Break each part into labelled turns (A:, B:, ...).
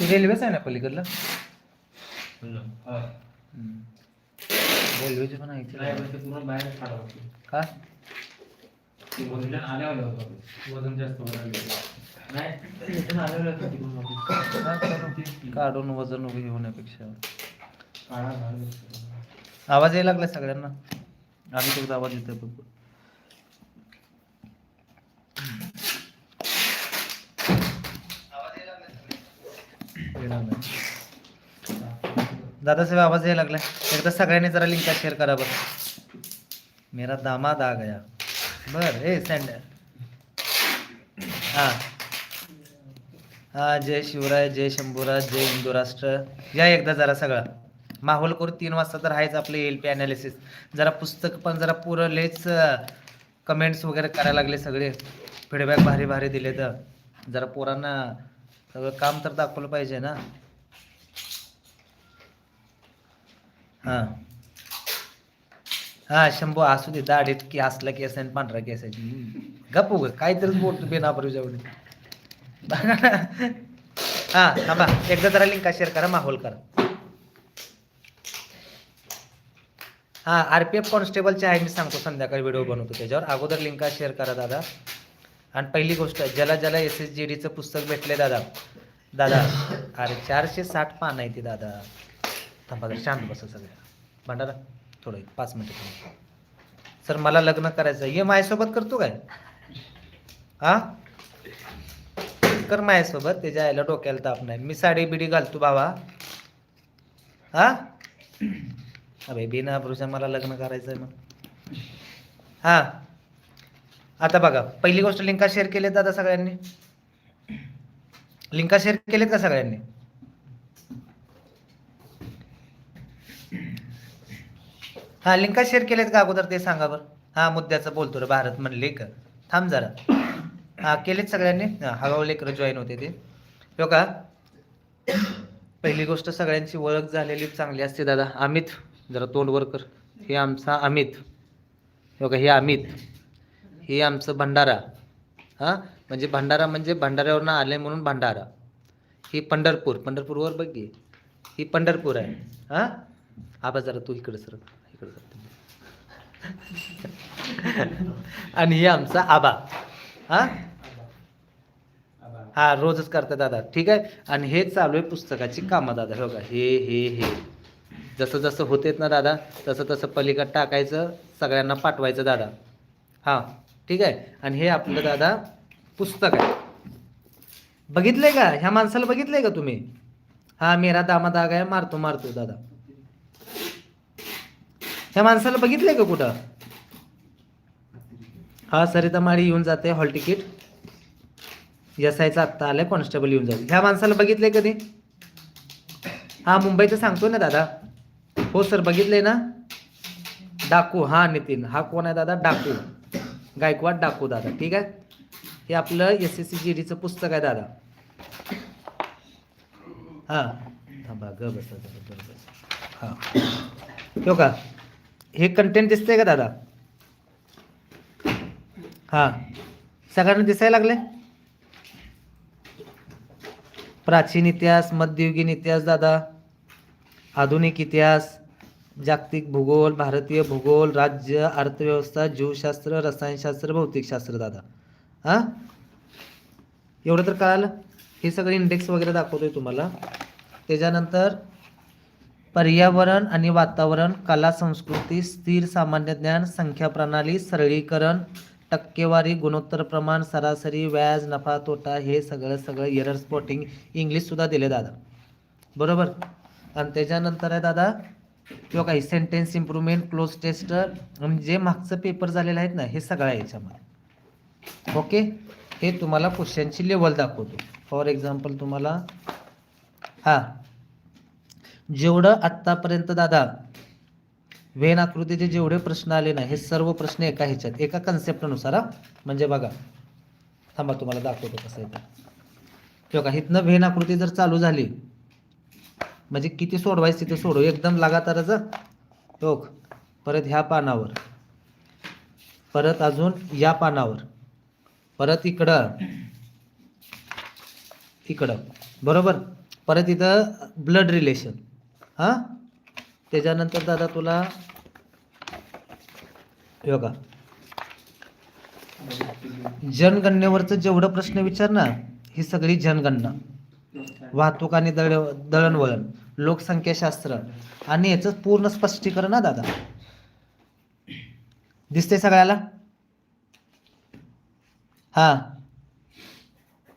A: रेल्वेच आहे ना पलीकडलं. रेल्वेची पण आहे
B: पूर्ण बाहेर काढावं.
A: का
B: वजन आल्यावर जास्त. नाही.
A: काढून वजन उभी होण्यापेक्षा. आवाज यायला लागलाय सगळ्यांना आम्ही तेवढा आवाज येतोय बघ दादासाहेब आवाज यायला लागला एकदा सगळ्यांनी जरा लिंक शेअर करा बरं. मेरा दामाद आ गया. बर हे सँड हां. हां जय शिवराय जय शंभूराज जय हिंदू राष्ट्र. या एकदा जरा सगळा. माहोल करू तीन वाजता तर आहेच आपलं एल पी अनालिसिस जरा पुस्तक पण जरा पुरं लेच कमेंट्स वगैरे करायला लागले सगळे. फीडबॅक भारी भारी दिले तर जरा पोरांना सगळं काम तर दाखवलं पाहिजे ना. हां. हा शंभू असू दे दाढीत की असला केस आहे आणि पांढरा केस आहे. गप उग काहीतरीच बोलतो बेनापर जेवढे हा थांबा. एकदा जरा लिंका शेअर करा माहोल करा. हा आर पी एफ कॉन्स्टेबलचे आहे मी सांगतो संध्याकाळी व्हिडिओ बनवतो त्याच्यावर. अगोदर लिंका शेअर करा दादा. आणि पहिली गोष्ट ज्याला ज्याला एस एस जी डीचं पुस्तक भेटले दादा दादा अरे चारशे साठ पान आहे ती दादा. थांबा शांत बसा सगळ्या. भांडारा थोडं एक पाच मिनिटं सर मला लग्न करायचं ये माझ्यासोबत करतो काय? हा कर माझ्यासोबत त्याच्या आईला डोक्याला ताप नाही. मी साडी बिडी घालतो बाबा हा अभे बिना पुरुषा मला लग्न करायचं आहे मग. हा? आता बघा पहिली गोष्ट लिंका शेअर केलेत दादा सगळ्यांनी? लिंका शेअर केलेत का सगळ्यांनी? हा लिंका शेअर केलेत का अगोदर ते सांगा बरं. हा मुद्द्याचं बोलतो रे भारत म्हणले का? थांब जरा. हा केलेत सगळ्यांनी? हळूहळू लेकरं जॉईन होते ते. हो का पहिली गोष्ट सगळ्यांची ओळख झालेली चांगली असते दादा. अमित जरा तोंड वर कर. हे आमचा अमित. हो का हे अमित. हे आमचं भंडारा. हां? म्हणजे भंडारा म्हणजे भंडाऱ्यावरनं आले म्हणून भंडारा. ही पंढरपूर. पंढरपूरवर बघ गे ही पंढरपूर आहे. हां? आबा जरा तू इकडे सर. इकडे आणि हे आमचा आबा. हां? हा रोजच करता दादा. ठीक आहे? आणि हे चालू आहे पुस्तकाची कामं दादा. बघा हे हे हे. जसं जसं होतेत ना दादा तसं तसं पलीकड टाकायचं सगळ्यांना पाठवायचं दादा. हां? ठीक आहे? आणि हे आपलं दादा पुस्तक आहे. बघितलंय का? ह्या माणसाला बघितलंय का तुम्ही? हा मेरा दामा दाग आहे मारतो मारतो दादा. ह्या माणसाला बघितलंय का कुठं? हा सरिता माळी येऊन जाते हॉल तिकीट. एस आयचा आत्ता आलाय कॉन्स्टेबल येऊन जाईल. ह्या माणसाला बघितलंय कधी? हा मुंबईचं सांगतो ना दादा. हो सर बघितलंय ना? डाकू. हा नितीन. हा कोण आहे दादा? डाकू. गायकवाड डाकू दादा ठीक आहे? हे आपलं एस एस सी जी डीचं पुस्तक आहे दादा. हां. थांबा ग बस बस हां. हो का? हे कंटेंट दिसतंय का दादा? हां. सगळ्यांना दिसायला लागले प्राचीन इतिहास मध्ययुगीन इतिहास दादा. आधुनिक इतिहास. जागतिक भूगोल भारतीय भूगोल राज्य अर्थव्यवस्था जीवशास्त्र रसायनशास्त्र भौतिकशास्त्र दादा. हां? एवढं तर कळालं? हे सगळं इंडेक्स वगैरे दाखवतोय तुम्हाला. त्याच्यानंतर पर्यावरण आणि वातावरण कला संस्कृती स्थिर सामान्य ज्ञान संख्या प्रणाली सरळीकरण टक्केवारी गुणोत्तर प्रमाण सरासरी व्याज नफा तोटा हे सगळं सगळं एरर स्पॉटिंग इंग्लिशसुद्धा दिले दादा. बरोबर? आणि त्याच्यानंतर आहे दादा किंवा काही सेंटेन्स इम्प्रूव्हमेंट क्लोज टेस्ट जे मागचं पेपर झालेलं आहेत ना हे सगळं याच्यामध्ये. ओके हे तुम्हाला क्वेश्चनची लेवल दाखवतो. फॉर एक्झाम्पल तुम्हाला हां. जेवढं आत्तापर्यंत दादा वेन आकृतीचे जेवढे प्रश्न आले ना हे सर्व प्रश्न एका ह्याच्यात एका कन्सेप्टनुसार हा. म्हणजे बघा. थांबा तुम्हाला दाखवतो कसं आहे किंवा का हिथनं वेन आकृती जर चालू झाली म्हणजे किती सोडवायचं तिथे सोडव. एकदम लगातारच ओक परत ह्या पानावर. परत अजून या पानावर. परत इकडं. इकडं. बरोबर? परत इथं ब्लड रिलेशन हां? त्याच्यानंतर दादा तुला योगा जनगणनेवरचं जेवढं प्रश्न विचार ना ही सगळी जनगणना. वाहतूक आणि दळ दळणवळण. लोकसंख्याशास्त्र. आणि याचं पूर्ण स्पष्टीकरण ना दादा. दिसते सगळ्याला? हा.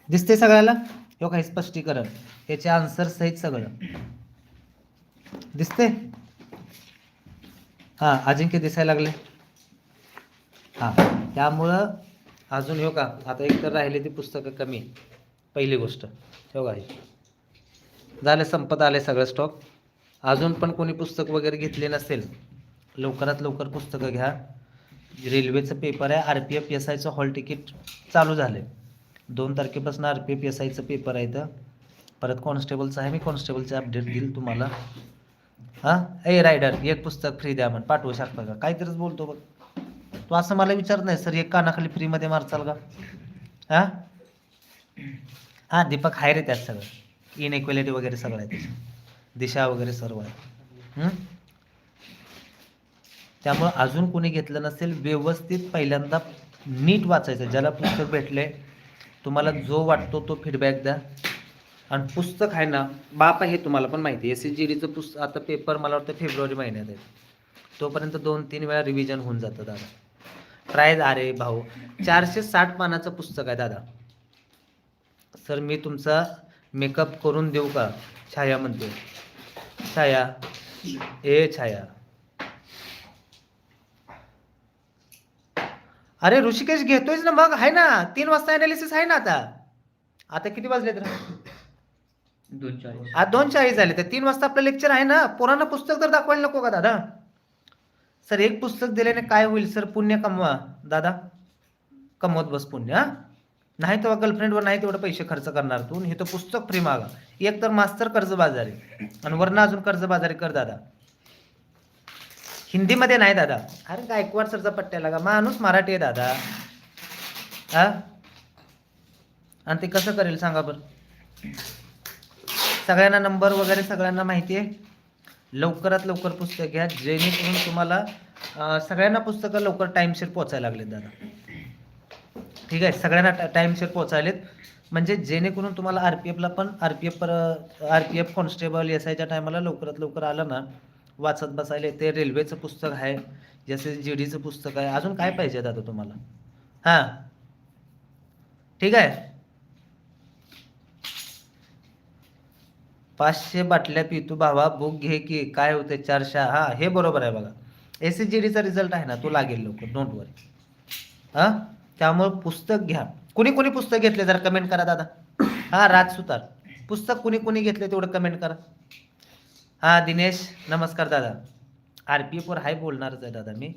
A: दिसते सगळ्याला? हे काही स्पष्टीकरण. याचे आन्सर सहित सगळं. दिसते हा अजिंक्य दिसायला लागले. हा त्यामुळं अजून हो का आता एक तर राहिले ती पुस्तकं कमी. पहिली गोष्ट. हो का झालं संपत आले सगळं स्टॉक अजून पण कोणी पुस्तक वगैरे घेतले नसेल लवकरात लवकर पुस्तकं घ्या. रेल्वेचं पेपर आहे आर पी एफ एस आयचं हॉल तिकीट चालू झाले. दोन तारखेपासून आर पी एफ एस आयचं पेपर आहे तर परत कॉन्स्टेबलचं आहे मी कॉन्स्टेबलचे अपडेट देईल तुम्हाला. हां? ए रायडर एक पुस्तक फ्री द्या म्हण पाठवू शकता का? काहीतरीच बोलतो बघ. तू असं मला विचारत नाही सर एक कानाखाली फ्रीमध्ये मारचाल का? हां? हां दीपक हाय रे त्यात सगळं. इनइक्वॅलिटी वगैरे सगळं आहे त्याच्यात. दिशा वगैरे सर्व आहे. त्यामुळं अजून कोणी घेतलं नसेल व्यवस्थित पहिल्यांदा नीट वाचायचं. ज्याला पुस्तक भेटले तुम्हाला जो वाटतो तो फीडबॅक द्या. आणि पुस्तक आहे ना बाप आहे हे तुम्हाला पण माहिती आहे. एस सी जी डीचं पुस्तक आता पेपर मला वाटतं फेब्रुवारी महिन्यात आहे. तोपर्यंत दोन तीन वेळा रिव्हिजन होऊन जातं दादा. प्राईज अरे भाऊ. चारशे साठ पानाचं पुस्तक आहे दादा. सर मी तुमचा मेकअप करून देऊ का? छाया म्हणते. छाया. ए छाया. अरे ऋषिकेश घेतोयच ना मग? आहे ना. तीन वाजता अनालिसिस आहे ना आता. आता किती वाजले तर आज दोन चाळीस झाले. तर तीन वाजता आपलं लेक्चर आहे ना? पोरांना पुस्तक तर दाखवायला नको का दादा? सर एक पुस्तक दिल्याने काय होईल? सर पुण्य कमवा. दादा कमवत बस पुण्य हा. नाही तेव्हा गर्लफ्रेंडवर नाही तेवढे पैसे खर्च करणार तू हे तर पुस्तक फ्री मागा एक तर मास्तर कर्ज बाजारी आणि वरनं अजून कर्जबाजारी कर दादा. हिंदीमध्ये नाही दादा. अरे गायकवाड सरचा पट्ट्या लागा माणूस मराठी आहे दादा. हा? आणि ते कसं करेल सांगा बरं. सगळ्यांना नंबर वगैरे सगळ्यांना माहिती आहे? लवकरात लवकर पुस्तक घ्या जेणेकरून तुम्हाला सगळ्यांना पुस्तकं लवकर टाईमशीर पोचायला लागलेत दादा. ठीक आहे सगळ्यांना टाईमशीर पोचायलेत म्हणजे जेणेकरून तुम्हाला आर पी एफला पण आर पी एफ पर R P F constable S आयच्या टायमाला लवकरात लवकर आलं ना वाचत बसायला ते रेल्वेचं पुस्तक आहे जसे जी डीचं पुस्तक आहे अजून काय पाहिजे आता तुम्हाला? हां. ठीक आहे. पाचशे बाटल्या पितू भावा बुक घे की काय होते चारशे हां हे बरोबर आहे बघा. एस सी जी डीचा रिझल्ट आहे ना तो लागेल लवकर डोंट वरी हां? त्यामुळं पुस्तक घ्या. कुणी कुणी पुस्तक घेतले जरा कमेंट करा दादा. हा राज सुतार. पुस्तक कुणी कुणी घेतले तेवढं कमेंट करा. हा दिनेश नमस्कार दादा. आर पी एफवर हाय बोलणारच आहे दादा मी.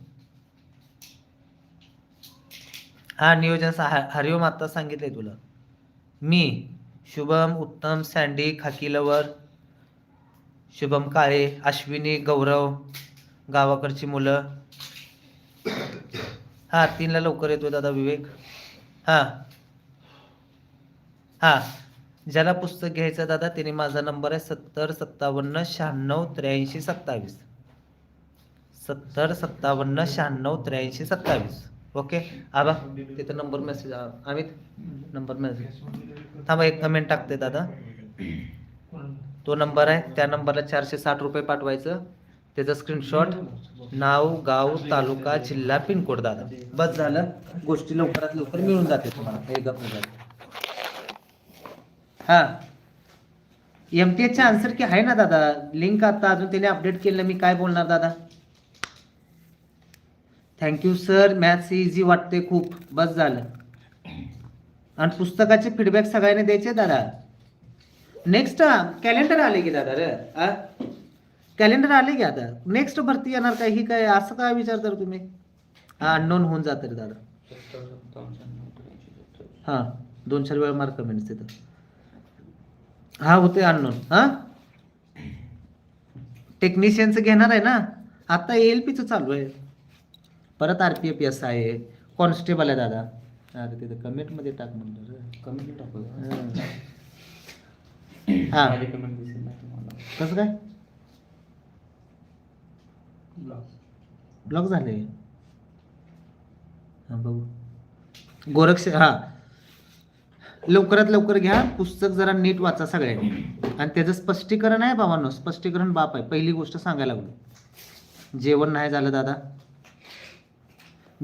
A: हा नियोजन सा हरिओम आत्ता सांगितलंय तुला. मी शुभम उत्तम सँडी खाकी लवर शुभम काळे अश्विनी गौरव गावाकडची मुलं हा तीनला लवकर येतोय दादा विवेक. हा. हा. ज्याला पुस्तक घ्यायचं दादा त्याने माझा नंबर आहे सत्तर सत्तावन्न शहाण्णव त्र्याऐंशी सत्तावीस. सत्तर सत्तावन्न शहाण्णव त्र्याऐंशी सत्तावीस. ओके? आबा तिथं number message Amit number message थांबा एक कमेंट टाकते दादा. तो नंबर आहे त्या नंबरला चारशे साठ रुपये पाठवायचं. त्याचं स्क्रीनशॉट नाव गाव तालुका जिल्हा पिनकोड दादा. बस झालं. गोष्टी लवकरात लवकर मिळून जाते तुम्हाला. हे. हा एम टी एचचा आन्सर की आहे ना दादा? लिंक आता अजून त्याने अपडेट केलं मी काय बोलणार दादा? थँक्यू सर मॅथ्स इझी वाटते खूप. बस झालं. आणि पुस्तकाचे फीडबॅक सगळ्यांनी द्यायचे दादा? नेक्स्ट कॅलेंडर आले की दादा रे? कॅलेंडर आले की आता? नेक्स्ट भरती येणार काय ही काय असं काय विचारता तुम्ही? हा अननोन होऊन जातं रे दादा. हां दोन चार वेळा मार्क कमेंट्स तिथं हा होते अननोन हा? टेक्निशियनचं घेणार आहे ना? आता एल पीचं चालू आहे. परत आर पी एफ एस आहे कॉन्स्टेबल आहे दादा. अरे तिथं कमेंटमध्ये टाक म्हणलं रे.
B: कमी टाकू
A: हं. कसं काय? ब्लॉक झाले. हा बघू. गोरक्ष हा. लवकरात लवकर घ्या. पुस्तक जरा नीट वाचा सगळ्यांनी. आणि त्याचं स्पष्टीकरण आहे बाबांनो. स्पष्टीकरण बाप आहे. पहिली गोष्ट सांगायला लागलो. जेवण नाही झालं दादा.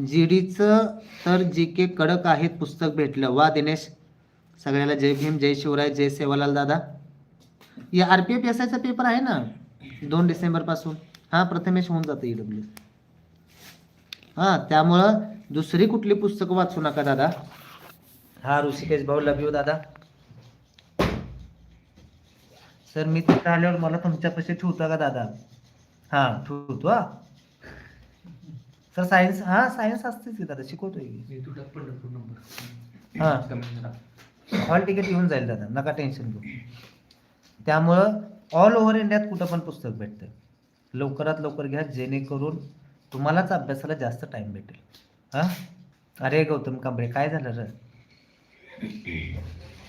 A: जीडीचं तर जी के कडक आहेत पुस्तक भेटलं. वा दिनेश. सगळ्याला जय भीम जय शिवराय जय सेवालाल दादा. या आर पी एफ एस आयचा पेपर आहे ना? दोन डिसेंबरपासून हा प्रथमेश होऊन जातं ई डब्ल्यू हा त्यामुळं दुसरी कुठली पुस्तकं वाचू नका दादा? हा ऋषिकेश भाऊ लव यू दादा. सर मी तिथं आल्यावर मला तुमच्यापाशी ठेवता का दादा? हा ठेवतो हा. सर सायन्स हा सायन्स असतेच की दादा शिकवतोय की. हा. हॉल तिकीट येऊन जाईल दादा नका टेन्शन घेऊ. त्यामुळं ऑल ओव्हर इंडियात कुठं पण पुस्तक भेटतं. लवकरात लवकर घ्या जेणेकरून तुम्हालाच अभ्यासाला जास्त टाइम भेटेल. हां? अरे गौतम कांबळे काय झालं रे?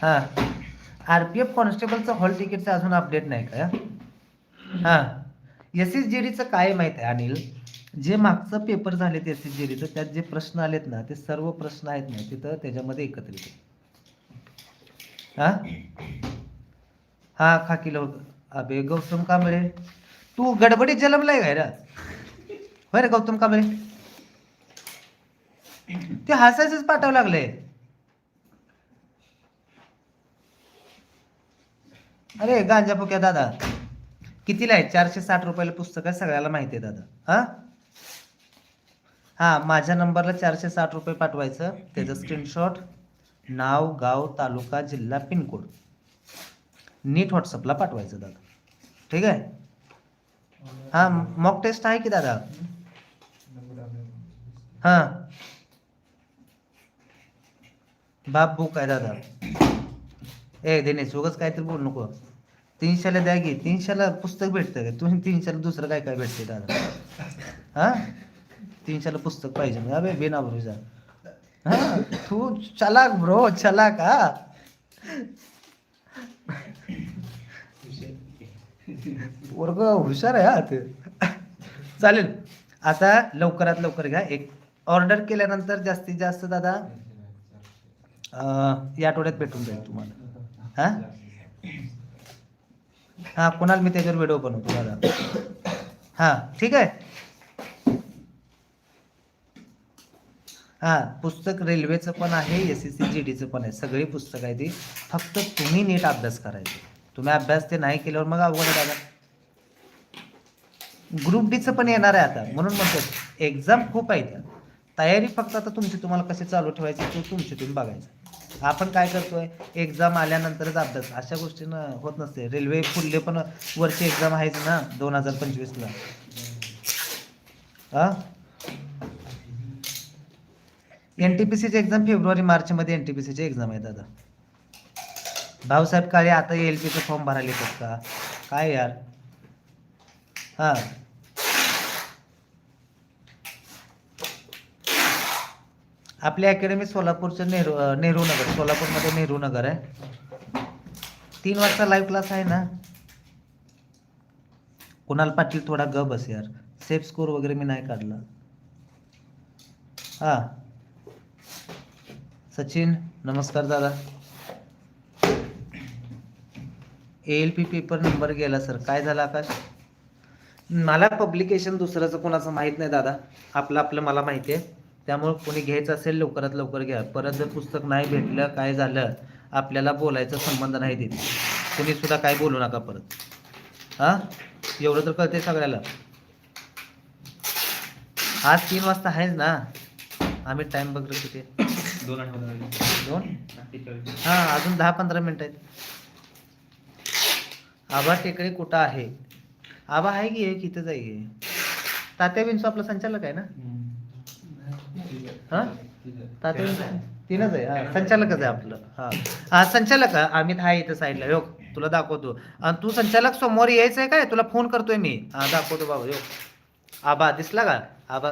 A: हां. आर पी एफ कॉन्स्टेबलचं हॉल तिकीटचं अजून अपडेट नाही का? हां. एस एस जी डीचं काय माहीत आहे अनिल? जे मागचं पेपर झाले ते एस एस जी डीचं त्यात जे प्रश्न आलेत ना ते सर्व प्रश्न आहेत ना तिथं त्याच्यामध्ये एकत्रित हां? हां हा खाकीला अबे गौतम कांबळे तू गडबडीत जन्मलाय काय रा? होय रे गौतम कांबळे? ते हसायचंच पाठवावं लागले अरे गांजा फुक्या दादा कितीला आहे? चारशे साठ रुपयाला पुस्तक आहे सगळ्याला माहिती आहे दादा. हा? हा माझ्या नंबरला चारशे साठ रुपये पाठवायचं. त्याचं स्क्रीनशॉट नाव गाव तालुका जिल्हा पिनकोड. नीट व्हॉट्सअपला पाठवायचं दादा. ठीक आहे? हा मॉक टेस्ट आहे की दादा? हा. बाप बुक आहे दादा. ए दिनेश उगाच काहीतरी बोलू नको. तीनशेला द्या की तीनशेला पुस्तक भेटतं का? तुम्ही तीनशेला दुसरं काय काय भेटते दादा? हा? तीनशेला पुस्तक पाहिजे म्हणजे अबे बिना भरोसा हा तू चलाक ब्रो चलाक हा. वर्ग हुशार आहे हा ते. चालेल. आता लवकरात लवकर घ्या. एक ऑर्डर केल्यानंतर जास्तीत जास्त दादा अं, या आठवड्यात भेटून जाईल तुम्हाला. हा? हा कुणाल मी त्याच्यावर व्हिडिओ बनवतो दादा. हा ठीक आहे. हा पुस्तक रेल्वेचं पण आहे एस एस सी जी डीचं पण आहे. सगळी पुस्तक आहे ती. फक्त तुम्ही नीट अभ्यास करायचे. तुम्ही अभ्यास ते नाही केल्यावर मग अवघड आहे दादा. ग्रुप डीचं पण येणार आहे आता. म्हणून म्हणतो एक्झाम खूप आहे त्या तयारी फक्त आता तुमची तुम्हाला कशी चालू ठेवायची तो तुमची तुम्ही बघायचं. आपण काय करतोय एक्झाम आल्यानंतरच अभ्यास. अशा गोष्टीनं होत नसते. रेल्वे फुडले पण वरची एक्झाम आहेच ना दोन हजार पंचवीसला. हां एन टी पी सीची एक्झाम फेब्रुवारी मार्चमध्ये एन टी पी सीची एक्झाम आहे दादा. भाऊसाहेब काळे आता एल पीचं फॉर्म भरायला येतात का? काय यार? हां. आपली अकॅडमी सोलापूरचं नेहरू नेहरू नगर सोलापूरमध्ये नेहरू नगर आहे. तीन वाजता लाईव्ह क्लास आहे ना? कुणाल पाटील थोडा ग बस यार. सेफ स्कोर वगैरे मी नाही काढला. हा. सचिन नमस्कार दादा. एल पी पेपर नंबर गेला सर काय झालं आकाश? मला पब्लिकेशन दुसऱ्याचं कोणाचं माहीत नाही दादा. आपलं आपलं मला माहिती आहे त्यामुळं कोणी घ्यायचं असेल लवकरात लवकर घ्या. परत जर पुस्तक नाही भेटलं काय झालं आपल्याला बोलायचा संबंध नाही देत कोणी सुद्धा काय बोलू नका परत. हां? एवढं तर कळते सगळ्याला. आज तीन वाजता आहेच ना? आम्ही टाइम बघलो किती?
B: दोन
A: दोन? हां अजून दहा पंधरा मिनिट आहेत. आभा टेकडे कुठं आहे? आभा आहे की एक इथंच आहे? की तात्या बिंचू आपला संचालक आहे ना? हा? तात्या विंचू तीनच आहे. हा संचालकच आहे आपलं. हा. हा संचालक अमित आहे इथं साईडला योग तुला दाखवतो. आणि तू संचालक समोर यायचं आहे काय? तुला फोन करतोय मी. हा दाखवतो बाबा. योग आबा दिसला का? आबा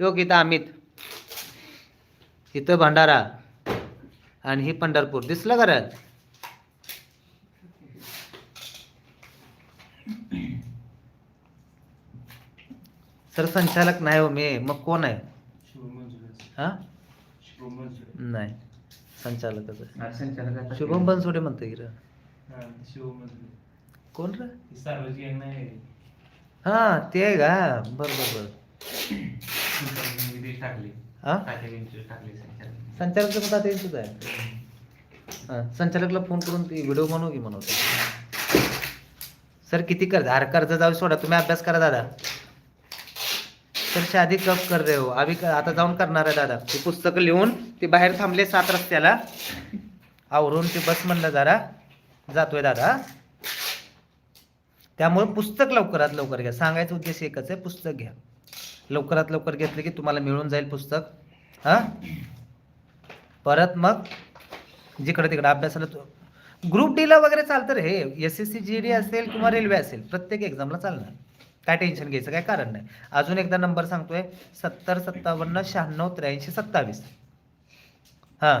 A: योग इथं अमित. इथं भंडारा. आणि ही पंढरपूर. दिसलं का तर संचालक नाही हो मी. मग कोण आहे? हा? नाही. संचालकच आहे.
B: आज संचालकाचा.
A: शुभम बनसोडे म्हणते की कोण रे? हा ते आहे का? बर बर बर. हा?
B: संचालक
A: संचालकचं पण आता यांचंच आहे. हा, संचालकला फोन करून ती व्हिडिओ बनवू की बनवतो सर किती कर्ज अरे कर्ज जाऊ सोडा तुम्ही अभ्यास करा दादा. सर शादी कप कर रहे हो. आम्ही आता जाऊन करणार आहे दादा. ती पुस्तकं लिहून ती बाहेर थांबले सात रस्त्याला. आवरून ते बस म्हणलं जरा. जातोय दादा. त्यामुळे पुस्तक लवकरात लवकर घ्या. सांगायचा उद्देश एकच आहे पुस्तक घ्या. लवकरात लवकर घेतलं की तुम्हाला मिळून जाईल पुस्तक. हां? परत मग जिकडे तिकडे अभ्यासाला ग्रुप डीला वगैरे चालतं रे. हे S S C G D असेल किंवा रेल्वे असेल प्रत्येक एक्झामला चालणार. काय टेन्शन घ्यायचं काय कारण नाही. अजून एकदा नंबर सांगतोय. सत्तर सत्तावन्न शहाण्णव त्र्याऐंशी सत्तावीस. हां.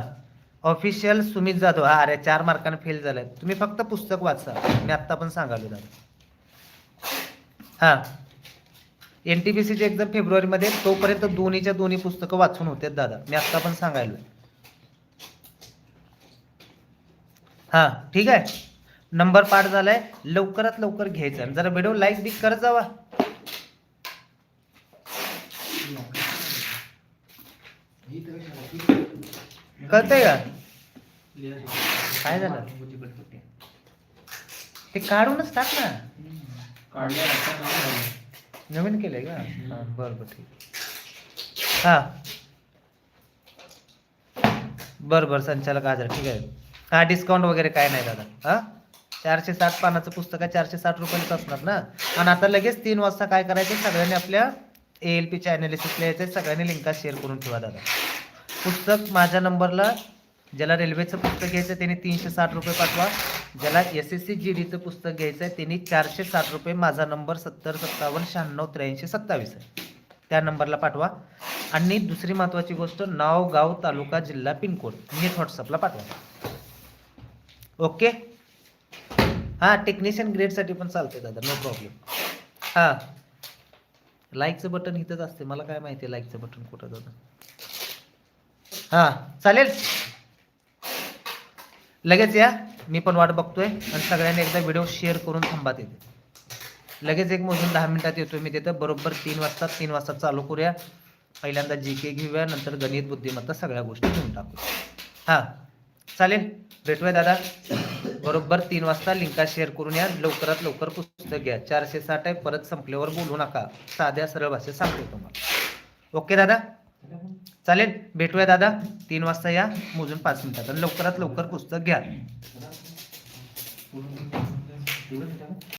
A: ऑफिशियल सुमित जाधव. हा अरे चार मार्काने फेल झालाय तुम्ही फक्त पुस्तक वाचा. मी आत्ता पण सांगालो दादा हां. एन टी पी सीची एक्झाम फेब्रुवारीमध्ये. तोपर्यंत दोन्हीच्या दोन्ही पुस्तकं वाचून होते दादा. मी आत्ता पण सांगायलो हां ठीक आहे? नंबर पाठ झालाय. लवकरात लवकर घ्यायचा. जरा व्हिडिओ लाईक बी करत जावा. कळतंय का? काय झालं? ते काढूनच टाक ना. नवीन केलंय का? बर बरं बरं ठीक हा. बरं बरं संचालक आजार ठीक आहे. हा डिस्काउंट वगैरे काय नाही दादा. हा? चारशे साठ पानाचं पुस्तक आहे चारशे साठ रुपयालाच असणार ना? आणि आता लगेच तीन वाजता काय करायचं? सगळ्यांनी आपल्या ए एल पीच्या ॲनालिसिसला यायचं सगळ्यांनी लिंका शेअर करून ठेवा दादा. पुस्तक माझ्या नंबरला ज्याला रेल्वेचं पुस्तक घ्यायचं आहे त्याने तीनशे साठ रुपये पाठवा. ज्याला एस एस सी जी डीचं पुस्तक घ्यायचं आहे त्यांनी चारशे साठ रुपये माझा नंबर सत्तर सत्तावन्न शहाण्णव त्र्याऐंशी सत्तावीस आहे. त्या नंबरला पाठवा. आणि दुसरी महत्त्वाची गोष्ट नाव गाव तालुका जिल्हा पिनकोड. नीट व्हॉट्सअपला पाठवा. ओके? हां टेक्निशियन ग्रेडसाठी पण चालते दादा नो प्रॉब्लेम हां. लाईकचं बटन इथंच असते मला काय माहिती आहे लाईकचं बटन कुठं दादा? हां चालेल. लगेच या मी पण वाट बघतोय आणि सगळ्यांनी एकदा व्हिडिओ शेअर करून थांबा तिथे. लगेच एक मोजून दहा मिनिटात येतोय मी तिथं बरोबर तीन वाजता तीन वाजता चालू करूया. पहिल्यांदा जी के घेऊया नंतर गणित बुद्धिमत्ता सगळ्या गोष्टी घेऊन टाकू हां चालेल भेटूया दादा. बरोबर तीन वाजता लिंका शेअर करून या. लवकरात लवकर पुस्तक घ्या. चारशे साठ आहे परत संपल्यावर बोलू नका. साध्या सरळ भाषेत सांगतो तुम्हाला. ओके दादा? चालेल? भेटूया दादा. तीन वाजता या. मोजून पाच मिनिटात. लवकरात लवकर पुस्तक घ्या.